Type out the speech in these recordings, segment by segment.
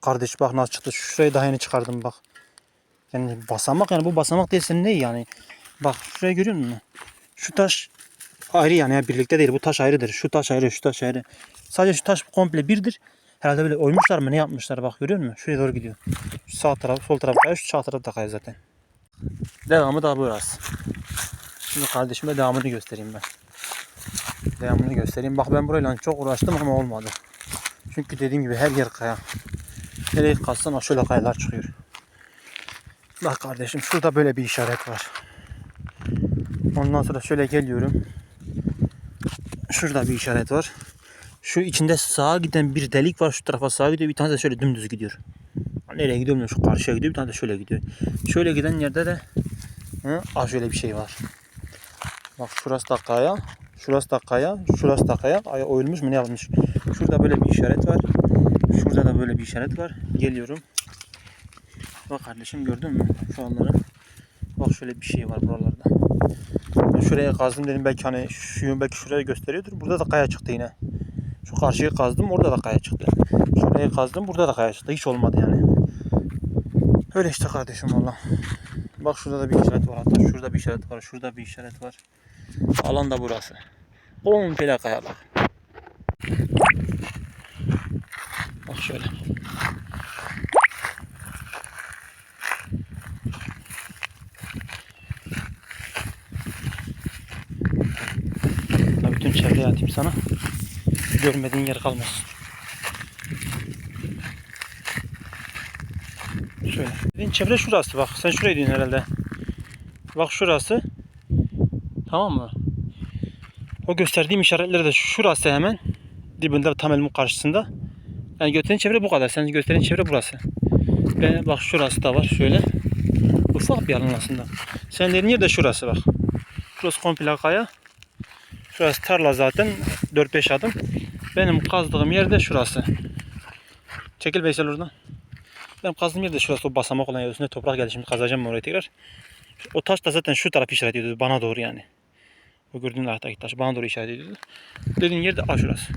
kardeş bak nasıl çıktı. Şurayı daha yeni çıkardım bak. Yani basamak yani bu basamak değilse ne yani? Bak şurayı görüyor musun? Şu taş ayrı yani ya birlikte değil. Bu taş ayrıdır. Şu taş ayrı, şu taş ayrı. Sadece şu taş komple birdir. Herhalde böyle oymuşlar mı ne yapmışlar bak görüyor musun? Şuraya doğru gidiyor. Şu sağ taraf, sol taraf kayıyor, şu sağ taraf da kayıyor zaten. Devamı da burası. Şimdi kardeşime devamını göstereyim ben. Devamını göstereyim. Bak ben burayla çok uğraştım ama olmadı. Çünkü dediğim gibi her yer kaya. Nereye kazsan o şöyle kayalar çıkıyor. Bak kardeşim şurada böyle bir işaret var. Ondan sonra şöyle geliyorum. Şurada bir işaret var. Şu içinde sağa giden bir delik var. Şu tarafa sağa gidiyor. Bir tane de şöyle dümdüz gidiyor. Nereye gidiyor bilmiyorum. Şu karşıya gidiyor. Bir tane de şöyle gidiyor. Şöyle giden yerde de hı, şöyle bir şey var. Bak şurası da kaya. Şurası da kaya. Şurası da kaya. Ay oyulmuş mu ne yapmış? Şurada böyle bir işaret var. Şurada da böyle bir işaret var. Geliyorum. Bak kardeşim gördün mü? Şu anları. Bak şöyle bir şey var buralarda. Şuraya kazdım dedim belki hani şu belki şuraya gösteriyordur. Burada da kaya çıktı yine. Şu karşıyı kazdım orada da kaya çıktı. Şurayı kazdım burada da kaya çıktı. Hiç olmadı yani. Öyle işte kardeşim valla. Bak şurada da bir işaret var hatta şurada bir işaret var. Şurada bir işaret var. Alan da burası. Komple kayalar. Bak şöyle. Bütün çevreyi atayım sana. Görmediğin yer kalmasın. Şöyle. Dediğin çevre şurası bak. Sen şurayı diyorsun herhalde. Bak şurası. Tamam mı? O gösterdiğim işaretler de şurası hemen. Dibinde tam elimin karşısında. Yani gösteren çevre bu kadar. Sen gösteren çevre burası. Ve bak şurası da var şöyle. Ufak bir alan aslında. Sen dediğin yer de şurası bak. Şurası komple kaya. Şurası tarla zaten 4-5 adım. Benim kazdığım yer de şurası. Çekil Veysel oradan. Benim kazdığım yer de şurası o basamak olan yer üstünde toprak geldi. Şimdi kazacağım orayı tekrar. O taş da zaten şu taraf işaret ediyordu bana doğru yani. O gördüğün taraftaki taş bana doğru işaret ediyordu. Dediğin yer de a şurası.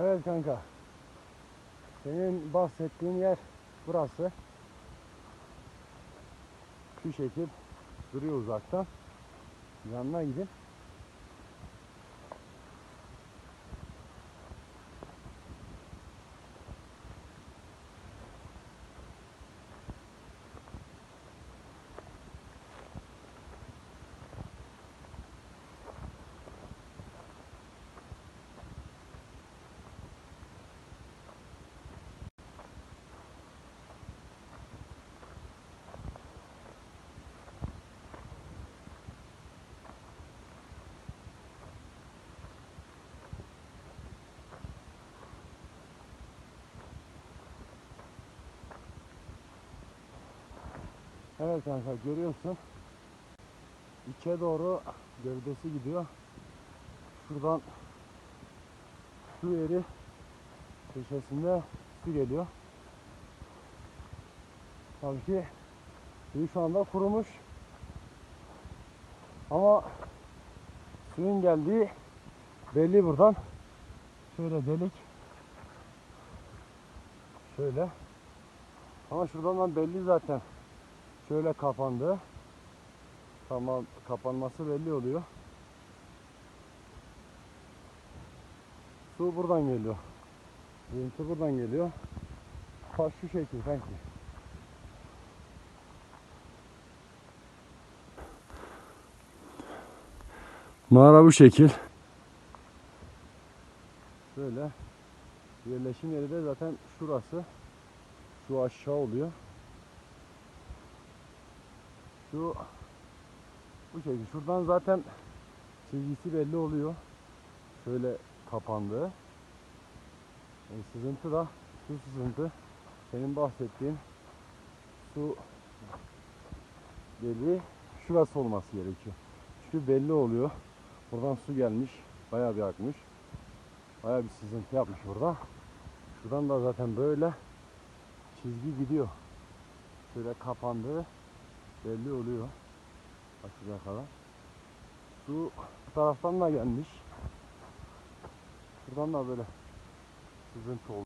Evet kanka. Senin bahsettiğin yer burası. Şu şekil duruyor uzaktan. Yanına gidin. Evet kanka görüyorsun. İçe doğru gövdesi gidiyor. Şuradan su yeri köşesinde su geliyor. Tabii ki suyu şu anda kurumuş. Ama suyun geldiği belli buradan. Şöyle delik. Şöyle. Ama şuradan da belli zaten. Şöyle kapandı. Tamam kapanması belli oluyor. Su buradan geliyor. Görüntü buradan geliyor. Taş şu şekil sanki. Mağara bu şekil. Böyle. Yerleşim yeri de zaten şurası. Şu aşağı oluyor. Şu bu şekil. Şuradan zaten çizgisi belli oluyor. Şöyle kapandı. E, sızıntı da su sızıntı. Senin bahsettiğin su deliği şurası olması gerekiyor. Çünkü belli oluyor. Buradan su gelmiş. Bayağı bir akmış. Bayağı bir sızıntı yapmış burada. Şuradan da zaten böyle çizgi gidiyor. Şöyle kapandı belli oluyor. Şuraya kadar. Su bu taraftan da gelmiş. Buradan da böyle sızıntı oldu.